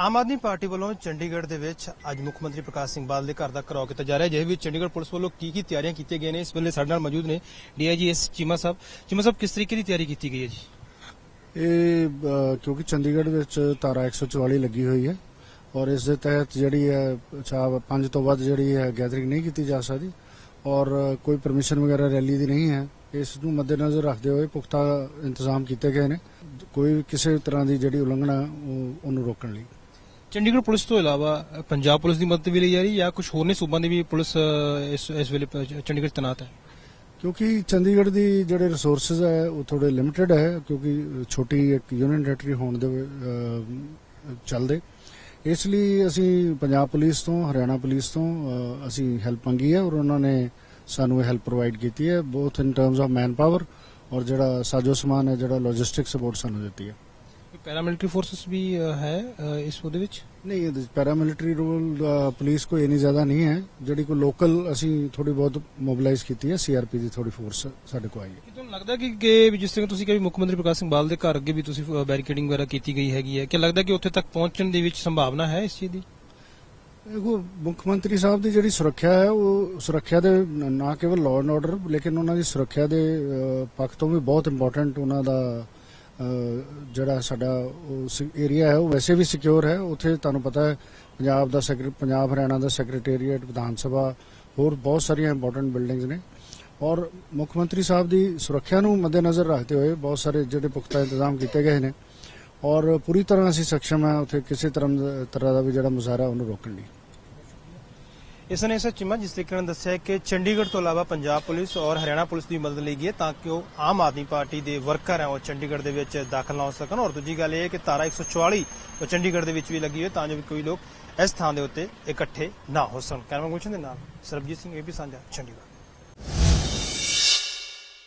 Aam Aadmi party ਵੱਲੋਂ ਚੰਡੀਗੜ੍ਹ ਦੇ ਵਿੱਚ ਅੱਜ ਮੁੱਖ ਮੰਤਰੀ ਪ੍ਰਕਾਸ਼ ਸਿੰਘ ਬਾਦਲ ਦੇ ਘਰ ਦਾ ਘਰਾਓ ਕੀਤਾ ਜਾ ਰਿਹਾ ਹੈ ਜਿਹਦੇ ਵਿੱਚ ਚੰਡੀਗੜ੍ਹ ਪੁਲਿਸ ਵੱਲੋਂ ਕੀ ਕੀ ਤਿਆਰੀਆਂ ਕੀਤੀਆਂ ਗਈਆਂ ਨੇ, ਇਸ ਵੇਲੇ ਸਾਡੇ ਨਾਲ ਮੌਜੂਦ ਨੇ ਡੀਆਈਜੀ ਐਸ ਚੀਮਾ ਸਾਹਿਬ। ਚੀਮਾ ਸਾਹਿਬ, ਕਿਸ ਤਰੀਕੇ ਦੀ ਤਿਆਰੀ ਕੀਤੀ ਗਈ ਹੈ ਜੀ? ਇਹ ਕਿਉਂਕਿ ਚੰਡੀਗੜ੍ਹ ਵਿੱਚ ਧਾਰਾ 144 ਲੱਗੀ ਹੋਈ ਹੈ ਔਰ ਇਸ ਦੇ ਤਹਿਤ ਜਿਹੜੀ ਹੈ ਚਾਹ ਪੰਜ ਤੋਂ ਵੱਧ ਜਿਹੜੀ ਹੈ ਗੈਦਰਿੰਗ ਨਹੀਂ ਕੀਤੀ ਜਾ ਸਕਦੀ ਔਰ ਕੋਈ ਪਰਮਿਸ਼ਨ ਵਗੈਰਾ ਰੈਲੀ ਦੀ ਨਹੀਂ ਹੈ। ਇਸ ਨੂੰ ਮੱਦੇਨਜ਼ਰ ਰੱਖਦੇ ਹੋਏ ਪੁਖਤਾ ਇੰਤਜ਼ਾਮ ਕੀਤੇ ਗਏ ਨੇ। ਕੋਈ ਕਿਸੇ ਤਰ੍ਹਾਂ ਦੀ ਜਿਹੜੀ ਉਲੰਘਣਾ ਉਹਨੂੰ ਰੋਕਣ ਲਈ। ਚੰਡੀਗੜ੍ਹ ਪੁਲਿਸ ਤੋਂ ਇਲਾਵਾ ਪੰਜਾਬ ਪੁਲਿਸ ਦੀ ਮਦਦ ਵੀ ਲਈ ਜਾ ਰਹੀ ਹੈ ਜਾਂ ਕੁਝ ਹੋਰ ਨੇ ਸੂਬਾਂ ਦੀ ਵੀ ਪੁਲਿਸ ਇਸ ਇਸ ਵੇਲੇ ਚੰਡੀਗੜ੍ਹ ਤੈਨਾਤ ਹੈ? ਕਿਉਂਕਿ ਚੰਡੀਗੜ੍ਹ ਦੀ ਜਿਹੜੇ ਰਿਸੋਰਸਸ ਹੈ ਉਹ ਥੋੜੇ ਲਿਮਟਿਡ ਹੈ ਕਿਉਂਕਿ ਛੋਟੀ ਇੱਕ ਯੂਨੀਅਨ ਟੈਰੀਟਰੀ ਹੋਣ ਦੇ ਅਹ, ਚੱਲਦੇ। ਇਸ ਲਈ ਅਸੀਂ ਪੰਜਾਬ ਪੁਲਿਸ ਤੋਂ ਹਰਿਆਣਾ ਪੁਲਿਸ ਤੋਂ ਅਸੀਂ ਹੈਲਪ ਮੰਗੀ ਹੈ ਔਰ ਉਹਨਾਂ ਨੇ ਸਾਨੂੰ ਇਹ ਹੈਲਪ ਪ੍ਰੋਵਾਈਡ ਕੀਤੀ ਹੈ both in terms of manpower ਔਰ ਜਿਹੜਾ ਸਾਜੋ ਸਮਾਨ ਹੈ ਜਿਹੜਾ ਲੌਜਿਸਟਿਕ ਸਪੋਰਟ ਸਾਨੂੰ ਦਿੱਤੀ ਹੈ। ਪੈਰਾਮਿਲਟਰੀ ਫੋਰਸਸ ਵੀ ਹੈ ਇਸ ਉਹਦੇ ਵਿੱਚ? ਨਹੀਂ ਇਹ ਪੈਰਾਮਿਲਟਰੀ ਰੂਲ ਪੁਲਿਸ ਕੋਈ ਇੰਨੀ ਜ਼ਿਆਦਾ ਨਹੀਂ ਹੈ। ਜਿਹੜੀ ਕੋਈ ਲੋਕਲ ਅਸੀਂ ਥੋੜੀ ਬਹੁਤ ਮੋਬਿਲਾਈਜ਼ ਕੀਤੀ ਹੈ ਸੀਆਰਪੀ ਦੀ ਥੋੜੀ ਫੋਰਸ ਸਾਡੇ ਕੋਲ ਆਈ ਹੈ। ਕੀ ਤੁਹਾਨੂੰ ਲੱਗਦਾ ਕਿ ਕਿ ਜਿਸ ਤਰ੍ਹਾਂ ਤੁਸੀਂ ਕਿਹਾ ਮੁੱਖ ਮੰਤਰੀ ਪ੍ਰਕਾਸ਼ ਸਿੰਘ ਬਾਦਲ ਦੇ ਘਰ ਅੱਗੇ ਵੀ ਤੁਸੀਂ ਬੈਰੀਕੇਡਿੰਗ ਵਗੈਰਾ ਕੀਤੀ ਗਈ ਹੈਗੀ ਹੈ ਕਿ ਲੱਗਦਾ ਕਿ ਉੱਥੇ ਤੱਕ ਪਹੁੰਚਣ ਦੀ ਵਿੱਚ ਸੰਭਾਵਨਾ ਹੈ ਇਸ ਚੀਜ਼ ਦੀ? ਦੇਖੋ ਮੁੱਖ ਮੰਤਰੀ ਸਾਹਿਬ ਦੀ ਜਿਹੜੀ ਸੁਰੱਖਿਆ ਹੈ ਉਹ ਸੁਰੱਖਿਆ ਦੇ ਨ- ਕੇਵਲ ਲਾਅ ਐਂਡ ਆਰਡਰ ਲੇਕਿਨ ਉਹਨਾਂ ਦੀ ਸੁਰੱਖਿਆ ਦੇ ਪੱਖ ਤੋਂ ਵੀ ਬਹੁਤ ਇੰਪੋਰਟੈਂਟ ਉਹਨਾਂ ਦਾ ਜਿਹੜਾ ਸਾਡਾ ਏਰੀਆ ਹੈ, ਉਹ ਵੈਸੇ ਵੀ ਸਿਕਿਉਰ ਹੈ। ਉੱਥੇ ਤੁਹਾਨੂੰ ਪਤਾ ਹੈ, ਪੰਜਾਬ ਦਾ ਸੈਕਟਰੀ ਪੰਜਾਬ ਹਰਿਆਣਾ ਦਾ ਸੈਕਟਰੀਏਟ ਵਿਧਾਨ ਸਭਾ, ਹੋਰ ਬਹੁਤ ਸਾਰੀਆਂ ਇੰਪੋਰਟੈਂਟ ਬਿਲਡਿੰਗਸ ਨੇ। ਔਰ ਮੁੱਖ ਮੰਤਰੀ ਸਾਹਿਬ ਦੀ ਸੁਰੱਖਿਆ ਨੂੰ ਮੱਦੇਨਜ਼ਰ ਰੱਖਦੇ ਹੋਏ ਬਹੁਤ ਸਾਰੇ ਜਿਹੜੇ ਪੁਖਤਾ ਇੰਤਜ਼ਾਮ ਕੀਤੇ ਗਏ ਨੇ। ਔਰ ਪੂਰੀ ਤਰ੍ਹਾਂ ਅਸੀਂ ਸક્ષਮ ਹਾਂ, ਉੱਥੇ ਕਿਸੇ ਤਰ੍ਹਾਂ ਤਰ੍ਹਾਂ ਦਾ ਵੀ ਜਿਹੜਾ ਮੁਜ਼ਾਹਰਾ ਉਹਨੂੰ ਰੋਕਣ ਲਈ। ਇਸ ਨੇ ਸਰ ਚਿਮਾ ਜਿਸ ਤਰੀਕੇ ਨਾਲ ਦੱਸਿਆ ਕਿ ਚੰਡੀਗੜ੍ਹ ਤੋਂ ਇਲਾਵਾ ਪੰਜਾਬ ਪੁਲਿਸ ਔਰ ਹਰਿਆਣਾ ਪੁਲਿਸ ਦੀ ਮਦਦ ਲਈ ਗਈ ਹੈ ਤਾਂ ਕਿ ਉਹ ਆਮ ਆਦਮੀ ਪਾਰਟੀ ਦੇ ਵਰਕਰ ਹੈ, ਉਹ ਚੰਡੀਗੜ੍ਹ ਦੇ ਵਿੱਚ ਦਾਖਲ ਨਾ ਹੋ ਸਕਣ। ਔਰ ਦੂਜੀ ਗੱਲ ਇਹ ਹੈ ਕਿ ਤਾਰਾ 144 ਉਹ ਚੰਡੀਗੜ੍ਹ ਦੇ ਵਿੱਚ ਵੀ ਲੱਗੀ ਹੋਈ ਤਾਂ ਜੋ ਕੋਈ ਲੋਕ ਇਸ ਥਾਂ ਦੇ ਉੱਤੇ ਇਕੱਠੇ ਨਾ ਹੋ ਸਕਣ। ਕੈਮਰਾ ਗੁਲਸ਼ਨ ਦੇ ਨਾਲ ਸਰਬਜੀਤ ਸਿੰਘ, ਏਪੀ ਸਾਂਝਾ, ਚੰਡੀਗੜ੍ਹ।